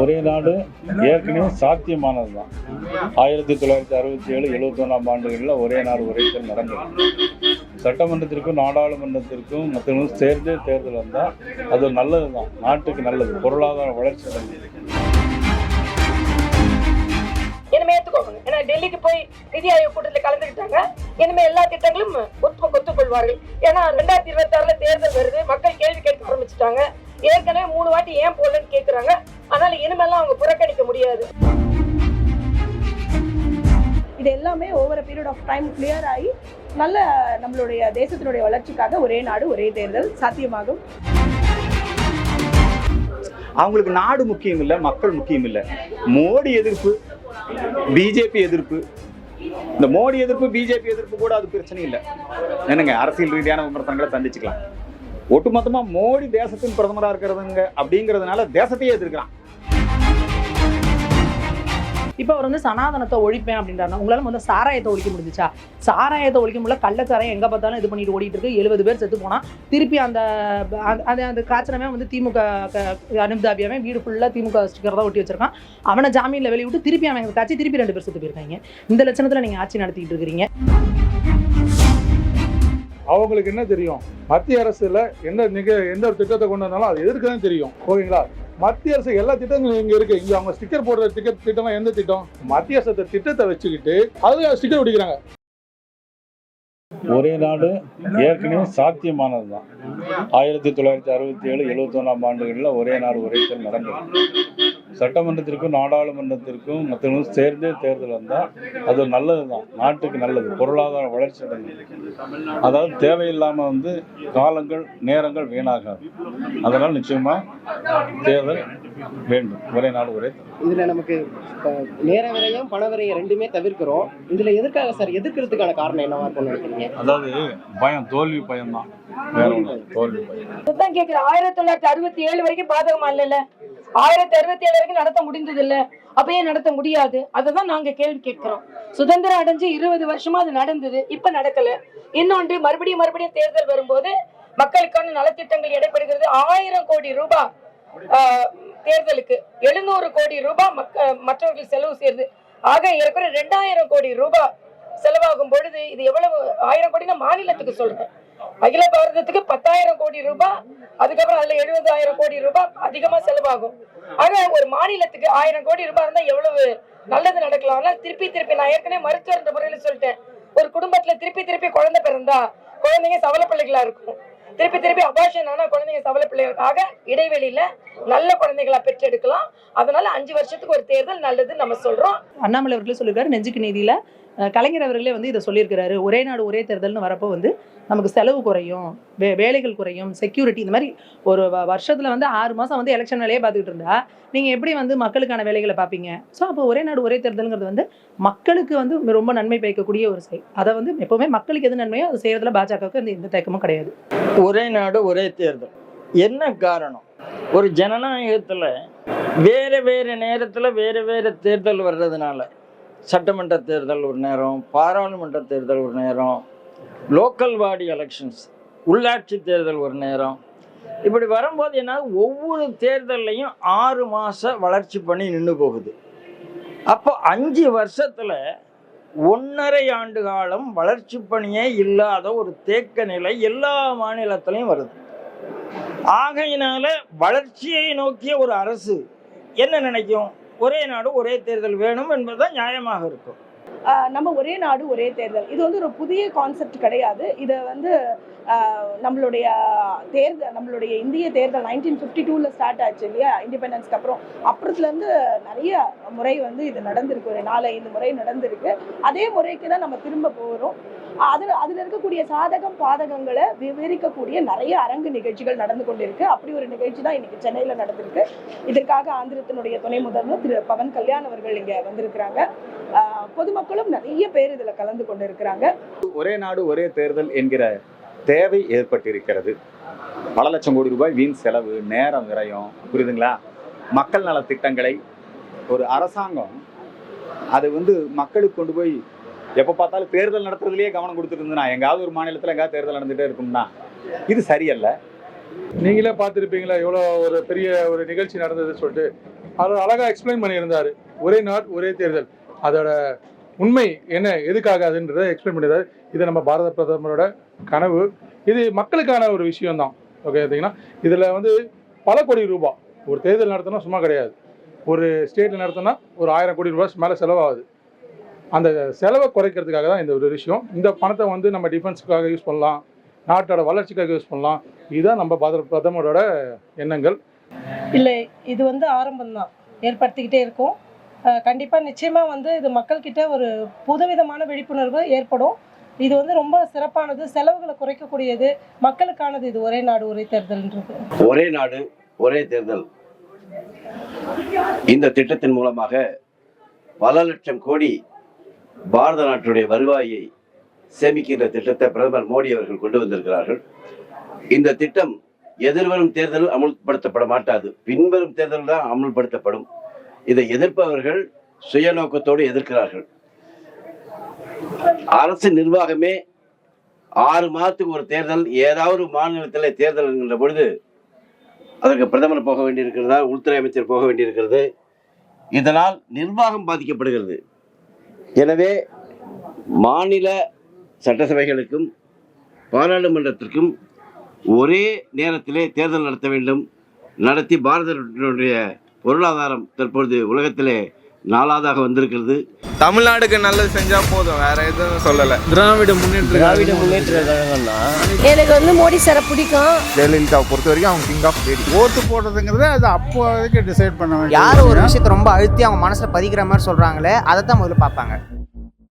ஒரே நாடு ஏற்கனவே சாத்தியமானது தான் ஆயிரத்தி தொள்ளாயிரத்தி அறுபத்தி ஏழு எழுபத்தி ஒன்றாம் ஆண்டுகளில் ஒரே நாடு ஒரே தேர்தல் நடந்தது. சட்டமன்றத்திற்கும் நாடாளுமன்றத்திற்கும் மற்றவங்களும் சேர்ந்தே தேர்தல் வந்தால் அது நல்லது தான் நாட்டுக்கு நல்லது. பொருளாதார வளர்ச்சி அடைஞ்சது இனிமே ஏன்னா டெல்லிக்கு போய் நிதி ஆயோக் கூட்டத்தில் கலந்துக்கிட்டாங்க இனிமே எல்லா திட்டங்களும் ஒத்து ஒத்துக்கொள்வார்கள். ஏன்னா ரெண்டாயிரத்தி இருபத்தி ஆறுல தேர்தல் வருது. மக்கள் கேள்வி கேட்க ஆரம்பிச்சுட்டாங்க. ஏற்கனவே மூணு வாட்டி ஏன் போடலன்னு கேட்குறாங்க அதனால இனிமேல்லாம் அவங்க புறக்கணிக்க முடியாது. இது எல்லாமே over period of time clear ஆகி நல்ல நம்மளுடைய தேசத்தினுடைய வளர்ச்சிக்காக ஒரே நாடு ஒரே தேர்தல் சாத்தியமாகும். அவங்களுக்கு நாடு முக்கியம் இல்லை மக்கள் முக்கியம் இல்லை. மோடி எதிர்ப்பு பிஜேபி எதிர்ப்பு. இந்த மோடி எதிர்ப்பு பிஜேபி எதிர்ப்பு கூட அது பிரச்சனை இல்லை. என்னங்க அரசியல் ரீதியான விமர்சனங்களை சந்திச்சுக்கலாம். ஒட்டுமொத்தமா மோடி தேசத்தின் பிரதமரா இருக்கிறதுங்க அப்படிங்கிறதுனால தேசத்தையே எதிர்க்கிறான். இப்போ அவர் வந்து சனாதனத்தை ஒழிப்பேன் அப்படின்றாரு உங்களால வந்து சாராயத்தை ஒழிக்க முடிஞ்சுச்சா? சாராயத்தை ஒழிக்க முடியல கள்ளச்சாராயம் எங்க பார்த்தாலும் இது பண்ணிட்டு ஓடிட்டு இருக்கு. எழுபது பேர் செத்து போனா திருப்பி அந்த அந்த- அந்த அந்த காய்ச்சனமே வந்து திமுக அனுப்தாபியாவே வீடு ஃபுல்லா திமுக ஸ்டிக்கர் தான் ஒட்டி வச்சிருக்கான். அவனை ஜாமீன்ல வெளிய விட்டு திருப்பி அவன் காய்ச்சி திருப்பி ரெண்டு பேர் செத்து போயிருக்காங்க. இந்த லட்சணத்துல நீங்க ஆட்சி நடத்திட்டு இருக்கிறீங்க. அவங்களுக்கு என்ன தெரியும்? மத்திய அரசுல எந்த நிக எந்த ஒரு திட்டத்தை கொண்டு வந்தாலும் அது எதிர்க்க தான் தெரியும்? ஓகேங்களா மத்திய அரசு எல்லா திட்டங்களும் இங்க இருக்கு. இங்க அவங்க ஸ்டிக்கர் போடுற டிக்கெட் திட்டம்லாம் எந்த திட்டம்? மத்திய அரசு திட்டத்தை வச்சுக்கிட்டு அதுல ஸ்டிக்கர் பிடிக்கிறாங்க ஒரே நாடு ஏற்கனவே சாத்தியமானது தான் ஆயிரத்தி தொள்ளாயிரத்தி அறுபத்தி ஏழு எழுபத்தொன்னாம் ஆண்டுகளில் ஒரே நாடு ஒரே தேர்தல் நடந்தது. சட்டமன்றத்திற்கும் நாடாளுமன்றத்திற்கும் மற்றவங்களும் சேர்ந்தே தேர்தல் வந்தால் அது நல்லது தான் நாட்டுக்கு நல்லது. பொருளாதார வளர்ச்சி அடைஞ்சது அதாவது தேவையில்லாமல் வந்து காலங்கள் நேரங்கள் வீணாகாது. அதனால் நிச்சயமாக தேர்தல் வேண்டும். ஒரே நாடு ஒரே இதுல நமக்கு நேர விரயம் பண விரயம் ரெண்டுமே தவிர்க்கிறோம். இதுல எதற்காக சார் எதிர்க்கிறதுக்கான காரணம் என்னவா இருக்கும்னு நினைக்கிறீங்க? அதாவது பயம் தோல்வி பயம்தான். வேற ஒன்றும் இல்லை, தோல்வி பயம். கேக்குறேன். ஆயிரத்தி தொள்ளாயிரத்தி அறுபத்தி ஏழு வரைக்கும் பாதகமா இல்லைல்ல? ஆயிரத்தி அறுபத்தி ஏழு வரைக்கும் நடத்த முடிந்தது இல்ல அப்ப ஏன் நடத்த முடியாது. அததான் நாங்க கேள்வி கேட்கிறோம். சுதந்திரம் அடைஞ்சு இருபது வருஷமா அது நடந்தது. இப்ப நடக்கல. இன்னொன்று மறுபடியும் மறுபடியும் தேர்தல் வரும்போது மக்களுக்கான நலத்திட்டங்கள் எடைப்படுகிறது ஆயிரம் கோடி ரூபாய் தேர்தலுக்கு எழுநூறு கோடி ரூபாய் மக்க மற்றவர்கள் செலவு செய்யுது ஆக ஏற்கனவே ரெண்டாயிரம் கோடி ரூபாய் செலவாகும் பொழுது இது எவ்வளவு ஆயிரம் கோடினா மாநிலத்துக்கு சொல்றேன். அகில பாரதத்துக்கு பத்தாயிரம் கோடி ரூபாய் அதுக்கப்புறம் அதுல எழுபதாயிரம் கோடி ரூபாய் அதிகமா செலவாகும். ஆக ஒரு மாநிலத்துக்கு ஆயிரம் கோடி ரூபாய் இருந்தா எவ்வளவு நல்லது நடக்கலாம் ஆனா திருப்பி திருப்பி நான் ஏற்கனவே மருத்துவர் முறையில சொல்லிட்டேன். ஒரு குடும்பத்துல திருப்பி திருப்பி குழந்தை பிறந்தா குழந்தைங்க சவல பிள்ளைகளா இருக்கும். திருப்பி திருப்பி அபாஷன் ஆனா குழந்தைங்க சவல பிள்ளைகளுக்காக இடைவெளியில நல்ல குழந்தைகளா பெற்றெடுக்கலாம். அதனால அஞ்சு வருஷத்துக்கு ஒரு தேர்தல் நல்லதுன்னு நம்ம சொல்றோம். அண்ணாமலை அவர்களே சொல்லியிருக்காரு நெஞ்சுக்கு நீதியில கலைஞர் அவர்களே வந்து இதை சொல்லியிருக்கிறாரு. ஒரே நாடு ஒரே தேர்தல்னு வரப்போ வந்து நமக்கு செலவு குறையும் வே வேலைகள் குறையும் செக்யூரிட்டி இந்த மாதிரி ஒரு வ- வருஷத்துல வந்து ஆறு மாசம் வந்து எலெக்ஷன் வேலையே பார்த்துக்கிட்டு இருந்தா நீங்க எப்படி வந்து மக்களுக்கான வேலைகளை பார்ப்பீங்க? ஸோ அப்போ ஒரே நாடு ஒரே தேர்தல்ங்கிறது வந்து மக்களுக்கு வந்து ரொம்ப நன்மை பயக்கக்கூடிய ஒரு செயல். அதை வந்து எப்பவுமே மக்களுக்கு எது நன்மையோ அது செய்யறதுல பாஜகவுக்கு இந்த எந்த தயக்கமும் கிடையாது. ஒரே நாடு ஒரே தேர்தல். என்ன காரணம்? ஒரு ஜனநாயகத்தில் வேறு வேறு நேரத்தில் வேறு வேறு தேர்தல் வர்றதுனால சட்டமன்ற தேர்தல் ஒரு நேரம் பாராளுமன்ற தேர்தல் ஒரு நேரம் லோக்கல் பாடி எலெக்ஷன்ஸ் உள்ளாட்சி தேர்தல் ஒரு நேரம். இப்படி வரும்போது என்ன ஒவ்வொரு தேர்தல்லையும் ஆறு மாத வளர்ச்சி பண்ணி நின்று போகுது. அப்போ அஞ்சு வருஷத்தில் ஒன்றரை ஆண்டு காலம் வளர்ச்சி பணியே இல்லாத ஒரு தேக்க நிலை எல்லா மாநிலத்திலையும் வருது. ஆகையினால வளர்ச்சியை நோக்கிய ஒரு அரசு என்ன நினைக்கும்? ஒரே நாடு ஒரே தேர்தல் வேணும் என்பதுதான் நியாயமாக இருக்கும். நம்ம ஒரே நாடு ஒரே தேர்தல். இது வந்து ஒரு புதிய கான்செப்ட் கிடையாது. இதை வந்து நம்மளுடைய தேர்தல் நம்மளுடைய இந்திய தேர்தல் நைன்டீன் ஃபிஃப்டி டூவில் ஸ்டார்ட் ஆச்சு இல்லையா? இண்டிபெண்டன்ஸ்க்கு அப்புறம். அப்புறத்துலேருந்து நிறைய முறை வந்து இது நடந்திருக்கு. ஒரு நாலு ஐந்து முறை நடந்திருக்கு. அதே முறைக்கு தான் நம்ம திரும்ப போகிறோம் அதில் அதில் இருக்கக்கூடிய சாதகம் பாதகங்களை விவரிக்கக்கூடிய நிறைய அரங்கு நிகழ்ச்சிகள் நடந்து கொண்டிருக்கு. அப்படி ஒரு நிகழ்ச்சி தான் இன்னைக்கு சென்னையில் நடந்திருக்கு. இதற்காக ஆந்திரத்தினுடைய துணை முதல்வர் திரு பவன் கல்யாண் அவர்கள் இங்கே வந்திருக்கிறாங்க. பொதுமக்களும் நிறைய பேர் இதில் கலந்து கொண்டு இருக்கிறாங்க ஒரே நாடு ஒரே தேர்தல் என்கிற தேவை ஏற்பட்டிருக்கிறது. பல லட்சம் கோடி ரூபாய் வீண் செலவு நேரம் விரயம் புரியுதுங்களா? மக்கள் நல திட்டங்களை ஒரு அரசாங்கம் அது வந்து மக்களுக்கு கொண்டு போய் எப்போ பார்த்தாலும் தேர்தல் நடத்துறதுலயே கவனம் கொடுத்துட்டு இருந்ததுன்னா எங்காவது ஒரு மாநிலத்தில் எங்காவது தேர்தல் நடந்துகிட்டே இருக்கும்னா இது சரியல்ல. நீங்களே பார்த்துருப்பீங்களா எவ்வளோ ஒரு பெரிய ஒரு நிகழ்ச்சி நடந்ததுன்னு சொல்லிட்டு. அவர் அழகாக எக்ஸ்பிளைன் பண்ணியிருந்தார். ஒரே நாட் ஒரே தேர்தல். அதோட உண்மை என்ன எதுக்காக அதுன்றதை எக்ஸ்பிளைன் பண்ணியிருந்தாரு இது நம்ம பாரத பிரதமரோட கனவு. இது மக்களுக்கான ஒரு விஷயம் தான் ஓகே பார்த்தீங்கன்னா இதில் வந்து பல கோடி ரூபாய் ஒரு தேர்தல் நடத்தினா சும்மா கிடையாது. ஒரு ஸ்டேட்டில் நடத்தினா ஒரு ஆயிரம் கோடி ரூபாய் மேலே செலவாகுது. அந்த செலவை குறைக்கிறதுக்காக தான் இந்த ஒரு விஷயம். இந்த பணத்தை வந்து நம்ம டிஃபென்ஸுக்காக யூஸ் பண்ணலாம். நாட்டோட வளர்ச்சிக்காக யூஸ் பண்ணலாம். இதுதான் நம்ம பாரத பிரதமரோட எண்ணங்கள். இல்லை இது வந்து ஆரம்பம் தான் ஏற்படுத்திக்கிட்டே இருக்கும். கண்டிப்பாக நிச்சயமாக வந்து இது மக்கள்கிட்ட ஒரு புதுவிதமான விழிப்புணர்வு ஏற்படும். இது வந்து ரொம்ப சிறப்பானது செலவுகளை குறைக்கக்கூடியது மக்களுக்கானது இது ஒரே நாடு ஒரே தேர்தல்ன்றது. ஒரே நாடு ஒரே தேர்தல். இந்த திட்டத்தின் மூலமாக பல லட்சம் கோடி பாரத நாட்டுடைய வருவாயை சேமிக்கின்ற திட்டத்தை பிரதமர் மோடி அவர்கள் கொண்டு வந்திருக்கிறார்கள். இந்த திட்டம் எதிர்வரும் தேர்தல் அமுல்படுத்தப்பட மாட்டாது. பின்வரும் தேர்தல் தான் அமுல்படுத்தப்படும். இதை எதிர்ப்பவர்கள் சுயநோக்கத்தோடு எதிர்க்கிறார்கள். அரசு நிர்வாகமே ஆறு மாதத்துக்கு ஒரு தேர்தல் ஏதாவது மாநிலத்தில் தேர்தல் என்கின்ற பொழுது அதற்கு பிரதமர் போக வேண்டியிருக்கிறதா உள்துறை அமைச்சர் போக வேண்டியிருக்கிறது. இதனால் நிர்வாகம் பாதிக்கப்படுகிறது. எனவே மாநில சட்டசபைகளுக்கும் பாராளுமன்றத்திற்கும் ஒரே நேரத்திலே தேர்தல் நடத்த வேண்டும். நடத்தி பாரதனுடைய பொருளாதாரம் தற்பொழுது உலகத்திலே நாலாவதாக வந்திருக்கிறது. தமிழ்நாடுக்கு நல்லது செஞ்சா போதும் வேற எதுவும் சொல்லல. திராவிட முன்னேற்ற திராவிட முன்னேற்ற கழகம்னா? எனக்கு வந்து மோடி சாரை பிடிக்கும். ஜெயலலிதாவை பொறுத்த வரைக்கும் அவங்க கிங் ஆஃப் லேடி ஓட்டு போடுறதுங்கிறது அது அப்போதைக்கு டிசைட் பண்ண வேண்டியது யார் ஒரு விஷயத்தை ரொம்ப அழுத்தி அவங்க மனசுல பதிக்கிற மாதிரி சொல்றாங்களே அதை தான் முதல்ல பார்ப்பாங்க.